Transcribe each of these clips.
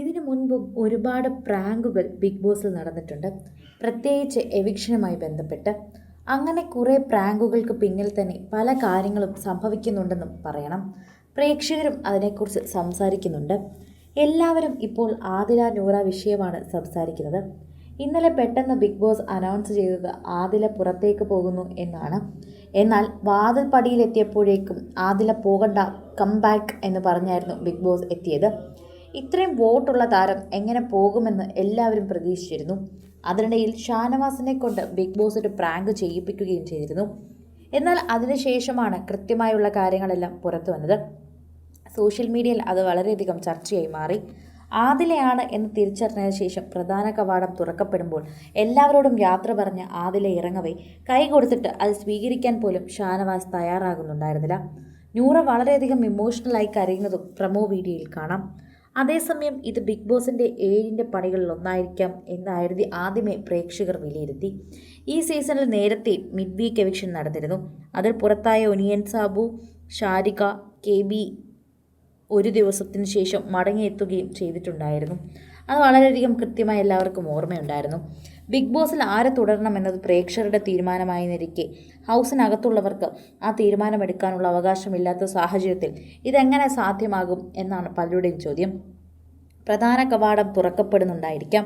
ഇതിനു മുൻപും ഒരുപാട് പ്രാങ്കുകൾ ബിഗ് ബോസിൽ നടന്നിട്ടുണ്ട്. പ്രത്യേകിച്ച് എവിക്ഷനുമായി ബന്ധപ്പെട്ട്. അങ്ങനെ കുറേ പ്രാങ്കുകൾക്ക് പിന്നിൽ തന്നെ പല കാര്യങ്ങളും സംഭവിക്കുന്നുണ്ടെന്നും പറയണം. പ്രേക്ഷകരും അതിനെക്കുറിച്ച് സംസാരിക്കുന്നുണ്ട്. എല്ലാവരും ഇപ്പോൾ ആദില നൂറ വിഷയമാണ് സംസാരിക്കുന്നത്. ഇന്നലെ പെട്ടെന്ന് ബിഗ് ബോസ് അനൗൺസ് ചെയ്തത് ആദില പുറത്തേക്ക് പോകുന്നു എന്നാണ്. എന്നാൽ വാതിൽ പടിയിലെത്തിയപ്പോഴേക്കും ആദില പോകണ്ട കം ബാക്ക് എന്ന് പറഞ്ഞായിരുന്നു ബിഗ് ബോസ് എത്തിയത്. ഇത്രയും വോട്ടുള്ള താരം എങ്ങനെ പോകുമെന്ന് എല്ലാവരും പ്രതീക്ഷിച്ചിരുന്നു. അതിനിടയിൽ ഷാനവാസിനെ കൊണ്ട് ബിഗ് ബോസ് ഒരു പ്രാങ്ക് ചെയ്യിപ്പിക്കുകയും ചെയ്തിരുന്നു. എന്നാൽ അതിനുശേഷമാണ് കൃത്യമായുള്ള കാര്യങ്ങളെല്ലാം പുറത്തു വന്നത്. സോഷ്യൽ മീഡിയയിൽ അത് വളരെയധികം ചർച്ചയായി മാറി. ആദിലയാണ് എന്ന് തിരിച്ചറിഞ്ഞതിന് ശേഷം പ്രധാന കവാടം തുറക്കപ്പെടുമ്പോൾ എല്ലാവരോടും യാത്ര പറഞ്ഞ് ആദില ഇറങ്ങവേ കൈ കൊടുത്തിട്ട് അത് സ്വീകരിക്കാൻ പോലും ഷാനവാസ് തയ്യാറാകുന്നുണ്ടായിരുന്നില്ല. നൂറ വളരെയധികം ഇമോഷണലായി കരയുന്നതും പ്രമോ വീഡിയോയിൽ കാണാം. അതേസമയം ഇത് ബിഗ് ബോസിന്റെ ഏഴിന്റെ പണികളിൽ ഒന്നായിരിക്കാം എന്നായിരുന്നു ആദ്യമേ പ്രേക്ഷകർ വിലയിരുത്തി. ഈ സീസണിൽ നേരത്തെ മിഡ് വീക്ക് എവിക്ഷൻ നടന്നിരുന്നു. അതിൽ പുറത്തായ onion Sabu Sharika K B ഒരു ദിവസത്തിന് ശേഷം മടങ്ങിയെത്തുകയും ചെയ്തിട്ടുണ്ടായിരുന്നു. അത് വളരെയധികം കൃത്യമായി എല്ലാവർക്കും ഓർമ്മയുണ്ടായിരുന്നു. ബിഗ് ബോസിൽ ആരെ തുടരണമെന്നത് പ്രേക്ഷകരുടെ തീരുമാനമായി നിരിക്കെ. ഹൗസിനകത്തുള്ളവർക്ക് ആ തീരുമാനമെടുക്കാനുള്ള അവകാശമില്ലാത്ത സാഹചര്യത്തിൽ ഇതെങ്ങനെ സാധ്യമാകും എന്നാണ് പലരുടെയും ചോദ്യം. പ്രധാന കവാടം തുറക്കപ്പെടുന്നുണ്ടായിരിക്കാം.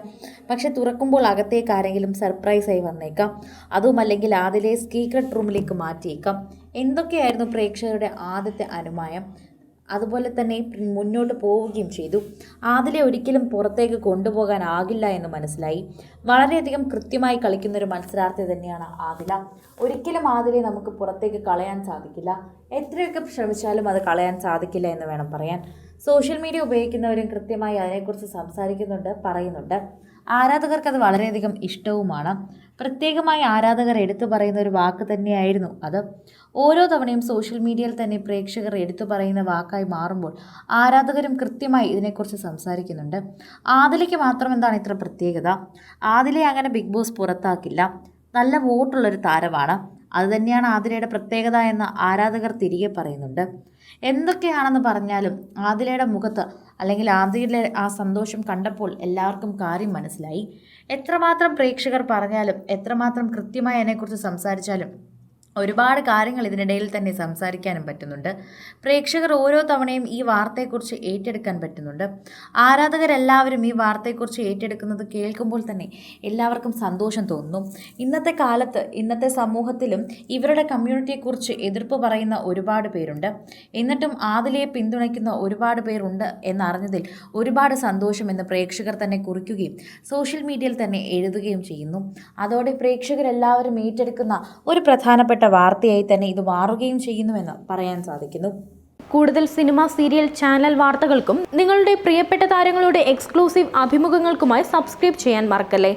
പക്ഷെ തുറക്കുമ്പോൾ അകത്തേക്ക് ആരെങ്കിലും സർപ്രൈസായി വന്നേക്കാം. അതുമല്ലെങ്കിൽ ആദിലെ സീക്രട്ട് റൂമിലേക്ക് മാറ്റിയേക്കാം. എന്തൊക്കെയായിരുന്നു പ്രേക്ഷകരുടെ ആദ്യത്തെ അനുമാനം? അതുപോലെ തന്നെ മുന്നോട്ട് പോവുകയും ചെയ്തു. ആദിലെ ഒരിക്കലും പുറത്തേക്ക് കൊണ്ടുപോകാനാകില്ല എന്ന് മനസ്സിലായി. വളരെയധികം കൃത്യമായി കളിക്കുന്ന ഒരു മത്സരാർത്ഥി തന്നെയാണ് ആദില. ഒരിക്കലും ആദിലെ നമുക്ക് പുറത്തേക്ക് കളയാൻ സാധിക്കില്ല. എത്രയൊക്കെ ശ്രമിച്ചാലും അത് കളയാൻ സാധിക്കില്ല എന്ന് വേണം പറയാൻ. സോഷ്യൽ മീഡിയ ഉപയോഗിക്കുന്നവരും കൃത്യമായി അതിനെക്കുറിച്ച് സംസാരിക്കുന്നുണ്ട് പറയുന്നുണ്ട്. ആരാധകർക്ക് അത് വളരെയധികം ഇഷ്ടവുമാണ്. പ്രത്യേകമായി ആരാധകർ എടുത്തു പറയുന്ന ഒരു വാക്ക് തന്നെയായിരുന്നു അത്. ഓരോ തവണയും സോഷ്യൽ മീഡിയയിൽ തന്നെ പ്രേക്ഷകർ എടുത്തു പറയുന്ന വാക്കായി മാറുമ്പോൾ ആരാധകരും കൃത്യമായി ഇതിനെക്കുറിച്ച് സംസാരിക്കുന്നുണ്ട്. ആദിലയ്ക്ക് മാത്രം എന്താണ് ഇത്ര പ്രത്യേകത? ആദിലെ അങ്ങനെ ബിഗ് ബോസ് പുറത്താക്കില്ല. നല്ല വോട്ടുള്ളൊരു താരമാണ്. അതുതന്നെയാണ് ആതിരയുടെ പ്രത്യേകത എന്ന് ആരാധകർ തിരികെ പറയുന്നുണ്ട്. എന്തൊക്കെയാണെന്ന് പറഞ്ഞാലും ആതിരയുടെ മുഖത്ത് അല്ലെങ്കിൽ ആതിരയുടെ ആ സന്തോഷം കണ്ടപ്പോൾ എല്ലാവർക്കും കാര്യം മനസ്സിലായി. എത്രമാത്രം പ്രേക്ഷകർ പറഞ്ഞാലും എത്രമാത്രം കൃത്യമായി അതിനെക്കുറിച്ച് സംസാരിച്ചാലും ഒരുപാട് കാര്യങ്ങൾ ഇതിനിടയിൽ തന്നെ സംസാരിക്കാനും പറ്റുന്നുണ്ട്. പ്രേക്ഷകർ ഓരോ തവണയും ഈ വാർത്തയെക്കുറിച്ച് ഏറ്റെടുക്കാൻ പറ്റുന്നുണ്ട്. ആരാധകരെല്ലാവരും ഈ വാർത്തയെക്കുറിച്ച് ഏറ്റെടുക്കുന്നത് കേൾക്കുമ്പോൾ തന്നെ എല്ലാവർക്കും സന്തോഷം തോന്നുന്നു ഇന്നത്തെ കാലത്ത് ഇന്നത്തെ സമൂഹത്തിലും ഇവരുടെ കമ്മ്യൂണിറ്റിയെക്കുറിച്ച് എതിർപ്പ് പറയുന്ന ഒരുപാട് പേരുണ്ട്. എന്നിട്ടും ആദിലയെ പിന്തുണയ്ക്കുന്ന ഒരുപാട് പേരുണ്ട് എന്നറിഞ്ഞതിൽ ഒരുപാട് സന്തോഷം എന്ന് പ്രേക്ഷകർ തന്നെ കുറിക്കുകയും സോഷ്യൽ മീഡിയയിൽ തന്നെ എഴുതുകയും ചെയ്യുന്നു. അതോടെ പ്രേക്ഷകരെല്ലാവരും ഏറ്റെടുക്കുന്ന ഒരു പ്രധാനപ്പെട്ട വാർത്തയായി തന്നെ ഇത് മാറുകയും ചെയ്യുന്നുവെന്ന് പറയാൻ സാധിക്കുന്നു. കൂടുതൽ സിനിമ സീരിയൽ ചാനൽ വാർത്തകൾക്കും നിങ്ങളുടെ പ്രിയപ്പെട്ട താരങ്ങളുടെ എക്സ്ക്ലൂസീവ് അഭിമുഖങ്ങൾക്കുമായി സബ്സ്ക്രൈബ് ചെയ്യാൻ മറക്കല്ലേ?